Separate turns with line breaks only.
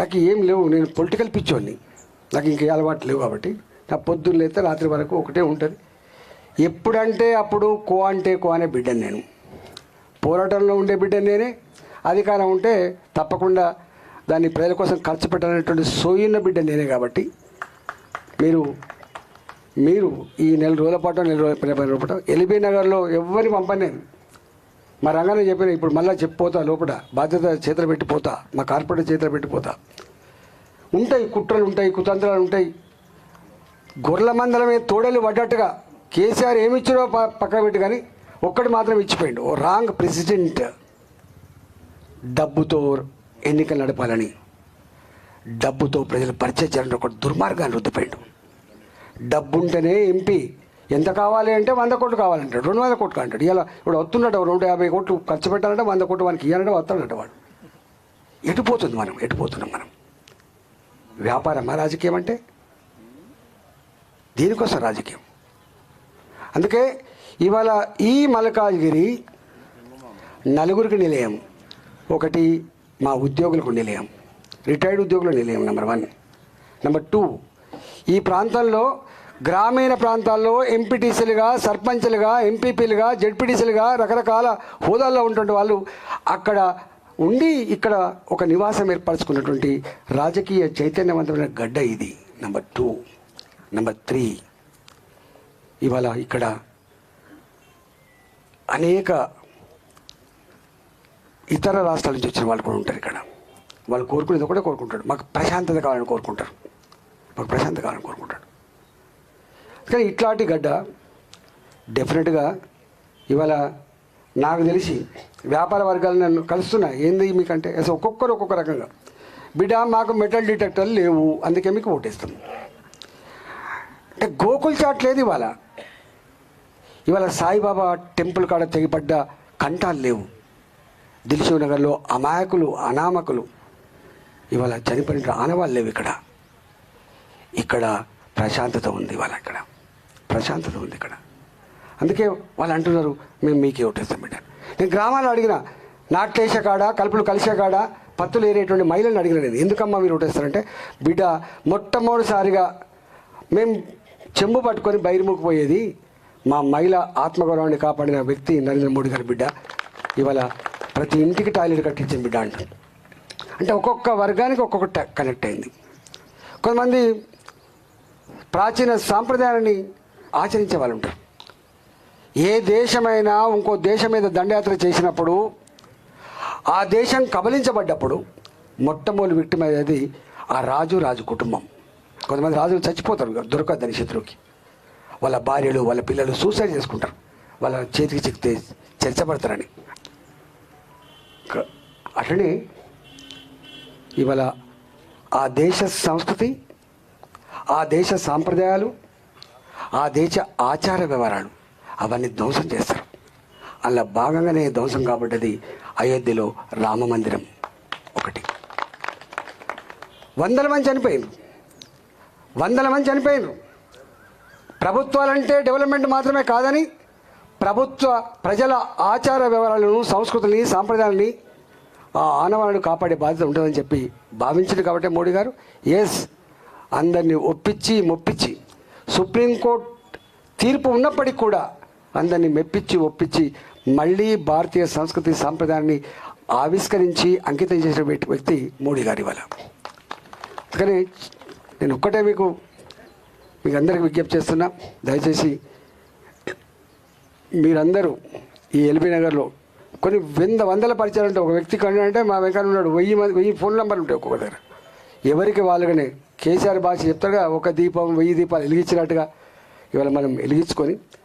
నాకు ఏం లేవు నేను పొలిటికల్ పిచ్చోడిని. నాకు ఇంకే అలవాటు లేవు కాబట్టి. నా పొద్దున్న లేస్తే రాత్రి వరకు ఒకటే ఉంటుంది. ఎప్పుడంటే అప్పుడు కో అంటే కో అనే బిడ్డను నేను. పోరాటంలో ఉండే బిడ్డ నేనే. అధికారం ఉంటే తప్పకుండా దాన్ని ప్రజల కోసం ఖర్చు పెట్టాలనేటువంటి సోయున్న బిడ్డ నేనే కాబట్టి. మీరు మీరు ఈ నెల రోజుల పాటు నెల రోజుల పది రోజుల పాటు ఎల్బీ నగర్లో ఎవరిని పంపలేను మా రంగానే చెప్పిన ఇప్పుడు మళ్ళీ చెప్పిపోతా లోపల బాధ్యత చేతులు పెట్టిపోతా మా కార్పొరేట్ చేతులు పెట్టిపోతా. ఉంటాయి కుట్రలు ఉంటాయి కుతంత్రాలు ఉంటాయి. గొర్రెల మందలమే తోడలు పడ్డట్టుగా కేసీఆర్ ఏమిచ్చారో ప- పక్కన పెట్టి కానీ ఒక్కటి మాత్రం ఇచ్చిపోయిండు. ఓ రాంగ్ ప్రెసిడెంట్ డబ్బుతో ఎన్నికలు నడపాలని డబ్బుతో ప్రజలు పరిచయం చేయాలని ఒక దుర్మార్గాన్ని రుద్దిపోయిండు. డబ్బు ఉంటేనే ఎంపీ ఎంత కావాలి అంటే వంద కోట్లు కావాలంటాడు. రెండు వందల కోట్లు అంటాడు. ఇలా ఇప్పుడు వస్తున్నాడు నూట యాభై కోట్లు ఖర్చు పెట్టాలంటే వంద కోట్లు వానికి ఇవ్వాలంటే వస్తాడంట వాడు. ఎటు పోతుంది మనం? ఎటు పోతున్నాం మనం? వ్యాపారమా రాజకీయం అంటే? దీనికోసం రాజకీయం. అందుకే ఇవాళ ఈ మల్కాజ్గిరి నలుగురికి నిలయం. ఒకటి మా ఉద్యోగులకు నిలయం. రిటైర్డ్ ఉద్యోగుల నిలయం నెంబర్ వన్. నెంబర్ టూ ఈ ప్రాంతంలో గ్రామీణ ప్రాంతాల్లో ఎంపీటీసీలుగా సర్పంచ్లుగా ఎంపీపీలుగా జడ్పీటీసీలుగా రకరకాల హోదాల్లో ఉన్నటువంటి వాళ్ళు అక్కడ ఉండి ఇక్కడ ఒక నివాసం ఏర్పరచుకున్నటువంటి రాజకీయ చైతన్యవంతమైన గడ్డ ఇది. నెంబర్ టూ నెంబర్ త్రీ ఇవాళ ఇక్కడ అనేక ఇతర రాష్ట్రాల నుంచి వచ్చిన వాళ్ళు కూడా ఉంటారు ఇక్కడ. వాళ్ళు కోరుకునేది ఒకటే కోరుకుంటారు. మాకు ప్రశాంతత కావాలని కోరుకుంటారు. మాకు ప్రశాంతత కావాలని కోరుకుంటారు. కానీ ఇట్లాంటి గడ్డ డెఫినెట్గా ఇవాళ నాకు తెలిసి వ్యాపార వర్గాలు నన్ను కలుస్తున్నా ఏంది మీకంటే? అసలు ఒక్కొక్కరు ఒక్కొక్క రకంగా. బిడ్డ మాకు మెటల్ డిటెక్టర్లు లేవు. అందుకే మీకు ఓటేస్తాం. అంటే గోకుల్ చాట్ లేదు ఇవాళ. ఇవాళ సాయిబాబా టెంపుల్ కాడ తెగిపడ్డ కంఠాలు లేవు. దిల్షుక్ నగర్లో అమాయకులు అనామకులు. ఇవాళ చనిపోయిన ఆనవాళ్ళు లేవు ఇక్కడ. ఇక్కడ ప్రశాంతత ఉంది ఇవాళ ఇక్కడ ప్రశాంతత ఉంది ఇక్కడ. అందుకే వాళ్ళు అంటున్నారు మేము మీకే ఓటేస్తాం బిడ్డ. నేను గ్రామాలు అడిగిన నాట్లేసే కాడ కలుపులు కలిసే కాడ పత్తులు ఏరేటువంటి మహిళలను అడిగిన నేను ఎందుకమ్మా మీరు ఓటేస్తారంటే బిడ్డ మొట్టమొదటిసారిగా మేము చెంబు పట్టుకొని బయరుముకుపోయేది మా మహిళ ఆత్మగౌరవాన్ని కాపాడిన వ్యక్తి నరేంద్ర మోడీ గారి బిడ్డ. ఇవాళ ప్రతి ఇంటికి టాయిలెట్ కట్టించిన బిడ్డ అంటారు అంటే ఒక్కొక్క వర్గానికి ఒక్కొక్కటి కనెక్ట్ అయింది. కొంతమంది ప్రాచీన సాంప్రదాయాన్ని ఆచరించే వాళ్ళు ఉంటారు. ఏ దేశమైనా ఇంకో దేశం మీద దండయాత్ర చేసినప్పుడు ఆ దేశం కబలించబడ్డప్పుడు మొట్టమొదటి విక్టిమ్ అయ్యేది ఆ రాజు రాజు కుటుంబం. కొంతమంది రాజులు చచ్చిపోతారు దొరకద్దని శత్రువుకి. వాళ్ళ భార్యలు వాళ్ళ పిల్లలు సూసైడ్ చేసుకుంటారు. వాళ్ళ చేతికి చిక్కితే చర్చపడతారని. అట్లనే ఇవాళ ఆ దేశ సంస్కృతి ఆ దేశ సాంప్రదాయాలు ఆ దేశ ఆచార వ్యవహారాలు అవన్నీ ధ్వంసం చేస్తారు. అలా భాగంగానే ధ్వంసం కాబడ్డది అయోధ్యలో రామ మందిరం ఒకటి. వందల మంది చనిపోయింది వందల మంది చనిపోయినారు ప్రభుత్వాలంటే డెవలప్మెంట్ మాత్రమే కాదని ప్రభుత్వ ప్రజల ఆచార వ్యవహారాలను సంస్కృతిని సాంప్రదాయాలని ఆ ఆనవాళ్ళను కాపాడే బాధ్యత ఉంటుందని చెప్పి భావించింది కాబట్టి మోడీ గారు. ఎస్ అందరినీ ఒప్పించి మొప్పించి సుప్రీంకోర్టు తీర్పు ఉన్నప్పటికీ కూడా అందరినీ మెప్పించి ఒప్పించి మళ్ళీ భారతీయ సంస్కృతి సాంప్రదాయాన్ని ఆవిష్కరించి అంకితం చేసిన వ్యక్తి- మోడీ గారి వల్ల. కానీ నేను ఒక్కటే మీకు మీకు అందరికి విజ్ఞప్తి చేస్తున్నా. దయచేసి మీరందరూ ఈ ఎల్బీ నగర్లో కొన్ని వంద వందల పరిచయాలు ఉంటాయి ఒక వ్యక్తి కన్నా అంటే మా వెంకన్న ఉన్నాడు. వెయ్యి మంది వెయ్యి ఫోన్ నెంబర్లు ఉంటాయి ఒక్కొక్క దగ్గర. ఎవరికి వాళ్ళగానే కేసీఆర్ భాష చెప్తారుగా ఒక దీపం వెయ్యి దీపాలు వెలిగించినట్టుగా ఇవాళ మనం వెలిగించుకొని